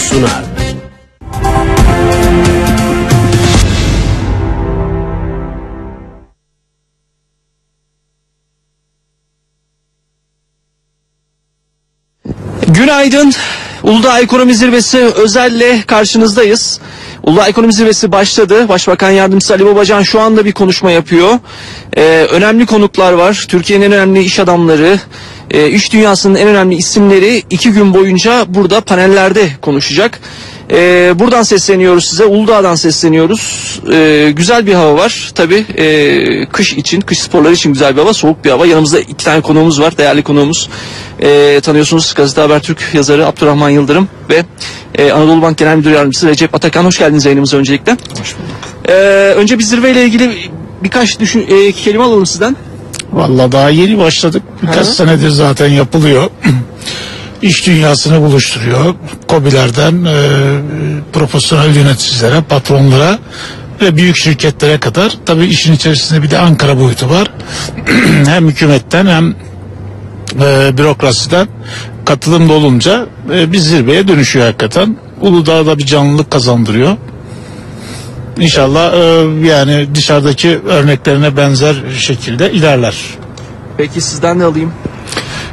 sunar. Günaydın. Uludağ Ekonomi Zirvesi özelle karşınızdayız. Uludağ Ekonomi Zirvesi başladı. Başbakan Yardımcısı Ali Babacan şu anda bir konuşma yapıyor. Ee, önemli konuklar var. Türkiye'nin en önemli iş adamları, e, iş dünyasının en önemli isimleri iki gün boyunca burada panellerde konuşacak. Ee, buradan sesleniyoruz size. Uludağ'dan sesleniyoruz. Ee, güzel bir hava var. Tabii e, kış için, kış sporları için güzel bir hava, soğuk bir hava. Yanımızda iki tane konuğumuz var. Değerli konuğumuz. Ee, tanıyorsunuz Gazete Habertürk yazarı Abdurrahman Yıldırım ve e, Anadolu Bank Genel Müdür Yardımcısı Recep Atakan. Hoş geldiniz yayınımıza öncelikle. Hoş bulduk. önce bir zirveyle ilgili birkaç düşün, e, kelime alalım sizden. Vallahi daha yeni başladık. Birkaç Hı. senedir zaten yapılıyor. İş dünyasını buluşturuyor. KOBİ'lerden e, profesyonel yöneticilere, patronlara ve büyük şirketlere kadar. Tabii işin içerisinde bir de Ankara boyutu var. hem hükümetten hem e, bürokrasiden katılım da olunca e, bir zirveye dönüşüyor hakikaten. Uludağ'da bir canlılık kazandırıyor. İnşallah e, yani dışarıdaki örneklerine benzer şekilde ilerler. Peki sizden de alayım.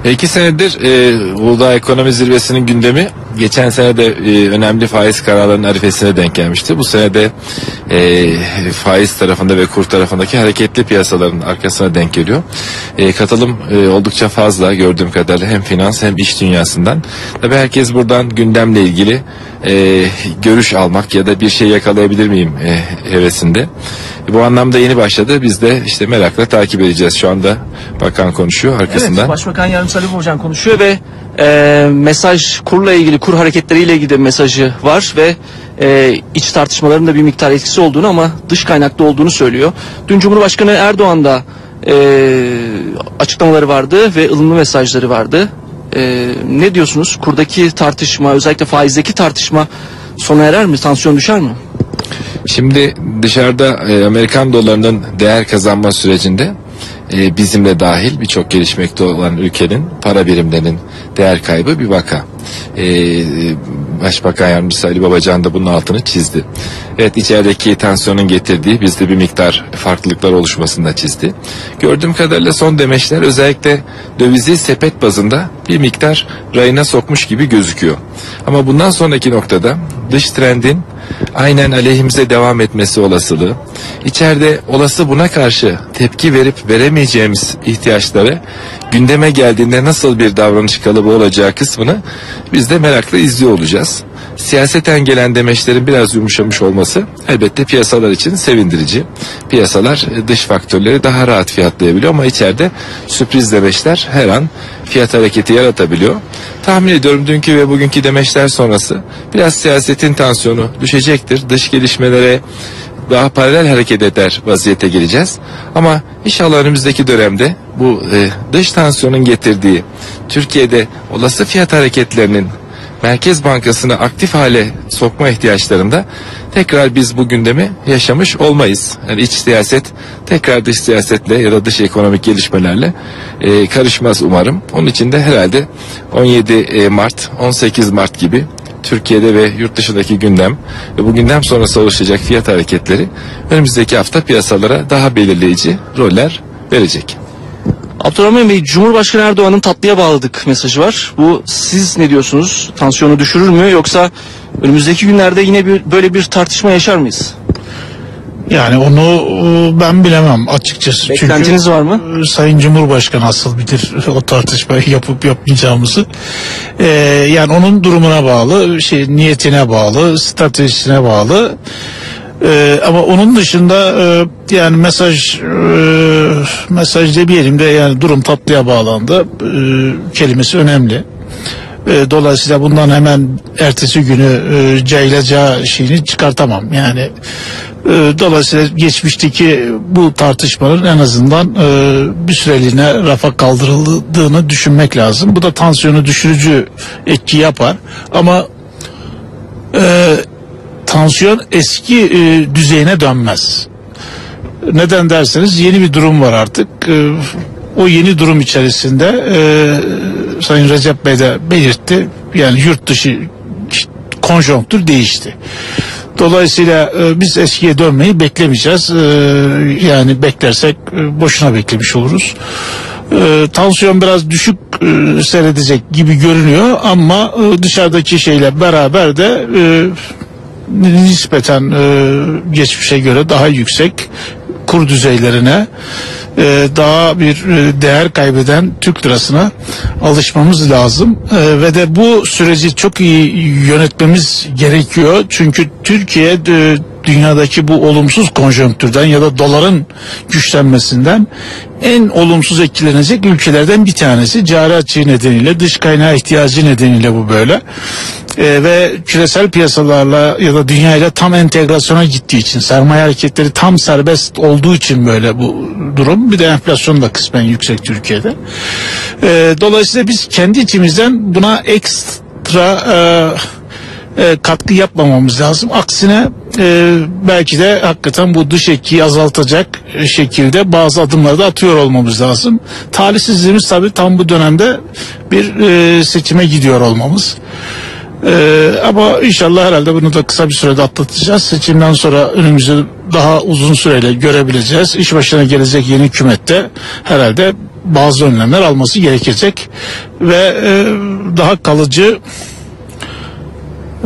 E, İki senedir e, Uludağ Ekonomi Zirvesi'nin gündemi geçen sene de e, önemli faiz kararlarının arifesine denk gelmişti. Bu sene de e, faiz tarafında ve kur tarafındaki hareketli piyasaların arkasına denk geliyor. E, katılım e, oldukça fazla gördüğüm kadarıyla hem finans hem iş dünyasından. Tabii herkes buradan gündemle ilgili e, görüş almak ya da bir şey yakalayabilir miyim e, hevesinde. Bu anlamda yeni başladı. Biz de işte merakla takip edeceğiz. Şu anda bakan konuşuyor arkasından. Evet, Başbakan Yardımcısı Ali Babacan konuşuyor ve e, mesaj kurla ilgili, kur hareketleriyle ilgili mesajı var ve e, iç tartışmaların da bir miktar etkisi olduğunu ama dış kaynaklı olduğunu söylüyor. Dün Cumhurbaşkanı Erdoğan da e, açıklamaları vardı ve ılımlı mesajları vardı. E, ne diyorsunuz? Kurdaki tartışma, özellikle faizdeki tartışma sona erer mi? Tansiyon düşer mi? Şimdi dışarıda e, Amerikan dolarının değer kazanma sürecinde e, bizimle dahil birçok gelişmekte olan ülkenin para birimlerinin değer kaybı bir vaka. E, Başbakan Yardımcısı Ali Babacan da bunun altını çizdi. Evet içerideki tansiyonun getirdiği bizde bir miktar farklılıklar oluşmasını da çizdi. Gördüğüm kadarıyla son demeçler özellikle dövizi sepet bazında bir miktar rayına sokmuş gibi gözüküyor. Ama bundan sonraki noktada dış trendin aynen aleyhimize devam etmesi olasılığı, içeride olası buna karşı tepki verip veremeyeceğimiz ihtiyaçları gündeme geldiğinde nasıl bir davranış kalıbı olacağı kısmını biz de merakla izliyor olacağız. Siyaseten gelen demeçlerin biraz yumuşamış olması elbette piyasalar için sevindirici. Piyasalar e, dış faktörleri daha rahat fiyatlayabiliyor ama içeride sürpriz demeçler her an fiyat hareketi yaratabiliyor. Tahmin ediyorum dünkü ve bugünkü demeçler sonrası biraz siyasetin tansiyonu düşecektir. Dış gelişmelere daha paralel hareket eder vaziyete geleceğiz. Ama inşallah önümüzdeki dönemde bu e, dış tansiyonun getirdiği Türkiye'de olası fiyat hareketlerinin Merkez Bankası'nı aktif hale sokma ihtiyaçlarında tekrar biz bu gündemi yaşamış olmayız. Yani iç siyaset tekrar dış siyasetle ya da dış ekonomik gelişmelerle e, karışmaz umarım. Onun için de herhalde 17 e, Mart, 18 Mart gibi Türkiye'de ve yurt dışındaki gündem ve bu gündem sonrası oluşacak fiyat hareketleri önümüzdeki hafta piyasalara daha belirleyici roller verecek. Abdurrahman Bey, Cumhurbaşkanı Erdoğan'ın tatlıya bağladık mesajı var. Bu siz ne diyorsunuz? Tansiyonu düşürür mü yoksa önümüzdeki günlerde yine bir, böyle bir tartışma yaşar mıyız? Yani onu e, ben bilemem açıkçası. Beklentiniz Çünkü var mı? e, Sayın Cumhurbaşkanı asıl bilir o tartışmayı yapıp yapmayacağımızı. Ee, yani onun durumuna bağlı, şey niyetine bağlı, stratejisine bağlı. Ee, ama onun dışında e, yani mesaj e, mesaj demeyelim de yani durum tatlıya bağlandı e, kelimesi önemli. E, dolayısıyla bundan hemen ertesi günü e, caylacağı şeyini çıkartamam. Yani e, dolayısıyla geçmişteki bu tartışmanın en azından e, bir süreliğine rafa kaldırıldığını düşünmek lazım. Bu da tansiyonu düşürücü etki yapar. Ama e, tansiyon eski e, düzeyine dönmez. Neden derseniz yeni bir durum var artık. E, o yeni durum içerisinde e, Sayın Recep Bey de belirtti. Yani yurt dışı konjonktür değişti. Dolayısıyla e, biz eskiye dönmeyi beklemeyeceğiz. E, yani beklersek e, boşuna beklemiş oluruz. E, tansiyon biraz düşük e, seyredecek gibi görünüyor ama e, dışarıdaki şeyle beraber de e, nispeten e, geçmişe göre daha yüksek kur düzeylerine e, daha bir e, değer kaybeden Türk lirasına alışmamız lazım. E, ve de bu süreci çok iyi yönetmemiz gerekiyor. Çünkü Türkiye e, dünyadaki bu olumsuz konjonktürden ya da doların güçlenmesinden en olumsuz etkilenecek ülkelerden bir tanesi. Cari açığı nedeniyle, dış kaynağı ihtiyacı nedeniyle bu böyle. Ee, ve küresel piyasalarla ya da dünyayla tam entegrasyona gittiği için, sermaye hareketleri tam serbest olduğu için böyle bu durum. Bir de enflasyon da kısmen yüksek Türkiye'de. Ee, dolayısıyla biz kendi içimizden buna ekstra e, e, katkı yapmamamız lazım. Aksine e, belki de hakikaten bu dış etkiyi azaltacak şekilde bazı adımları da atıyor olmamız lazım. Talihsizliğimiz tabii tam bu dönemde bir e, seçime gidiyor olmamız. E, ama inşallah herhalde bunu da kısa bir sürede atlatacağız. Seçimden sonra önümüzü daha uzun süreyle görebileceğiz. İş başına gelecek yeni hükümette herhalde bazı önlemler alması gerekecek ve e, daha kalıcı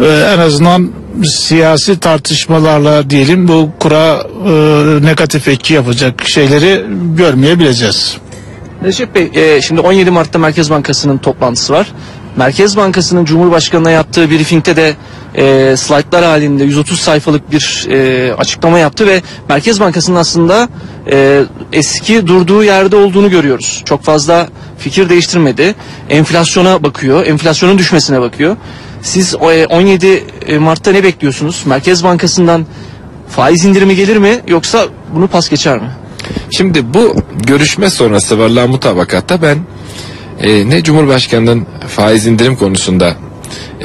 e, en azından siyasi tartışmalarla diyelim bu kura e, negatif etki yapacak şeyleri görmeyebileceğiz. Recep Bey, e, şimdi 17 Mart'ta Merkez Bankası'nın toplantısı var. Merkez Bankası'nın Cumhurbaşkanı'na yaptığı briefingte de e, slaytlar halinde 130 sayfalık bir e, açıklama yaptı ve Merkez Bankası'nın aslında e, eski durduğu yerde olduğunu görüyoruz. Çok fazla fikir değiştirmedi. Enflasyona bakıyor, enflasyonun düşmesine bakıyor. Siz o, e, 17 Mart'ta ne bekliyorsunuz? Merkez Bankası'ndan faiz indirimi gelir mi yoksa bunu pas geçer mi? Şimdi bu görüşme sonrası varılan mutabakatta ben e, ne Cumhurbaşkanı'nın faiz indirim konusunda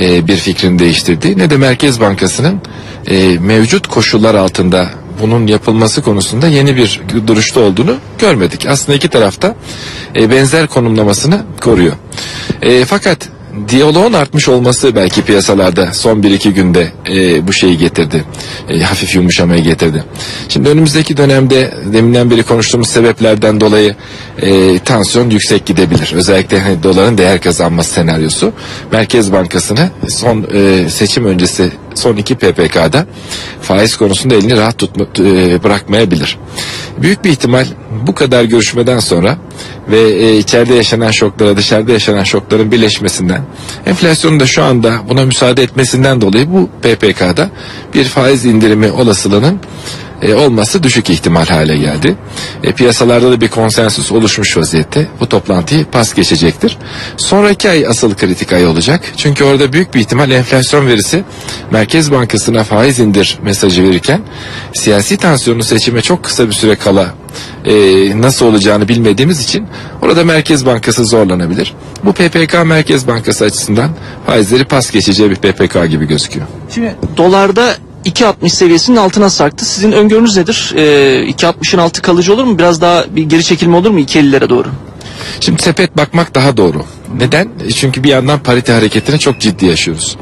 e, bir fikrini değiştirdiği ne de Merkez Bankası'nın e, mevcut koşullar altında bunun yapılması konusunda yeni bir duruşta olduğunu görmedik. Aslında iki tarafta e, benzer konumlamasını koruyor. E, fakat diyaloğun artmış olması belki piyasalarda son bir iki günde e, bu şeyi getirdi. E, hafif yumuşamayı getirdi. Şimdi önümüzdeki dönemde deminden beri konuştuğumuz sebeplerden dolayı e, tansiyon yüksek gidebilir. Özellikle hani doların değer kazanması senaryosu. Merkez Bankası'nı son e, seçim öncesi son iki PPK'da faiz konusunda elini rahat tutma, e, bırakmayabilir. Büyük bir ihtimal bu kadar görüşmeden sonra ve e, içeride yaşanan şoklara dışarıda yaşanan şokların birleşmesinden enflasyonun da şu anda buna müsaade etmesinden dolayı bu PPK'da bir faiz indirimi olasılığının e, olması düşük ihtimal hale geldi. E, piyasalarda da bir konsensus oluşmuş vaziyette. Bu toplantıyı pas geçecektir. Sonraki ay asıl kritik ay olacak. Çünkü orada büyük bir ihtimal enflasyon verisi Merkez Bankası'na faiz indir mesajı verirken siyasi tansiyonu seçime çok kısa bir süre kala e, nasıl olacağını bilmediğimiz için orada Merkez Bankası zorlanabilir. Bu PPK Merkez Bankası açısından faizleri pas geçeceği bir PPK gibi gözüküyor. Şimdi dolarda 2.60 seviyesinin altına sarktı. Sizin öngörünüz nedir? Ee, 2.60'ın altı kalıcı olur mu? Biraz daha bir geri çekilme olur mu 2.50'lere doğru? Şimdi sepet bakmak daha doğru. Neden? E, Çünkü bir yandan parite hareketini çok ciddi yaşıyoruz.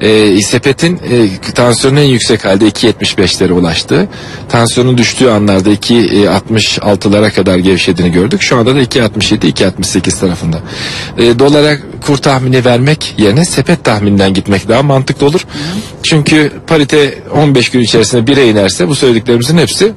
Ee, sepetin e, tansiyonun en yüksek halde 2.75'lere ulaştı. Tansiyonun düştüğü anlarda 2.66'lara kadar gevşediğini gördük. Şu anda da 2.67-2.68 tarafında. Ee, dolara kur tahmini vermek yerine sepet tahmininden gitmek daha mantıklı olur. Çünkü parite 15 gün içerisinde 1'e inerse bu söylediklerimizin hepsi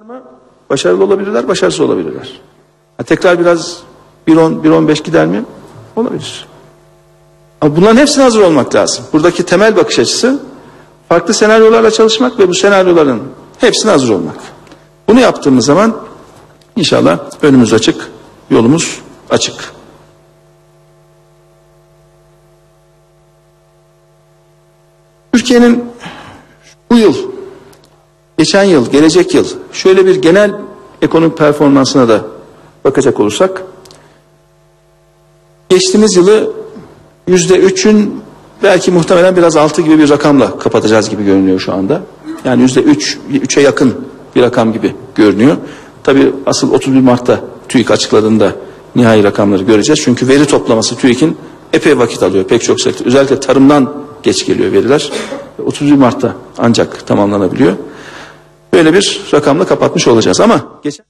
mı? Başarılı olabilirler, başarısız olabilirler. Ha, tekrar biraz 1.10, 1.15 gider mi? Olabilir. Ama bunların hepsine hazır olmak lazım. Buradaki temel bakış açısı farklı senaryolarla çalışmak ve bu senaryoların hepsine hazır olmak. Bunu yaptığımız zaman inşallah önümüz açık, yolumuz açık. Türkiye'nin bu yıl geçen yıl, gelecek yıl şöyle bir genel ekonomik performansına da bakacak olursak geçtiğimiz yılı yüzde üçün belki muhtemelen biraz altı gibi bir rakamla kapatacağız gibi görünüyor şu anda. Yani yüzde üç, üçe yakın bir rakam gibi görünüyor. Tabii asıl 31 Mart'ta TÜİK açıkladığında nihai rakamları göreceğiz. Çünkü veri toplaması TÜİK'in epey vakit alıyor pek çok sektör. Özellikle tarımdan geç geliyor veriler. 31 Mart'ta ancak tamamlanabiliyor. Böyle bir rakamla kapatmış olacağız ama geçen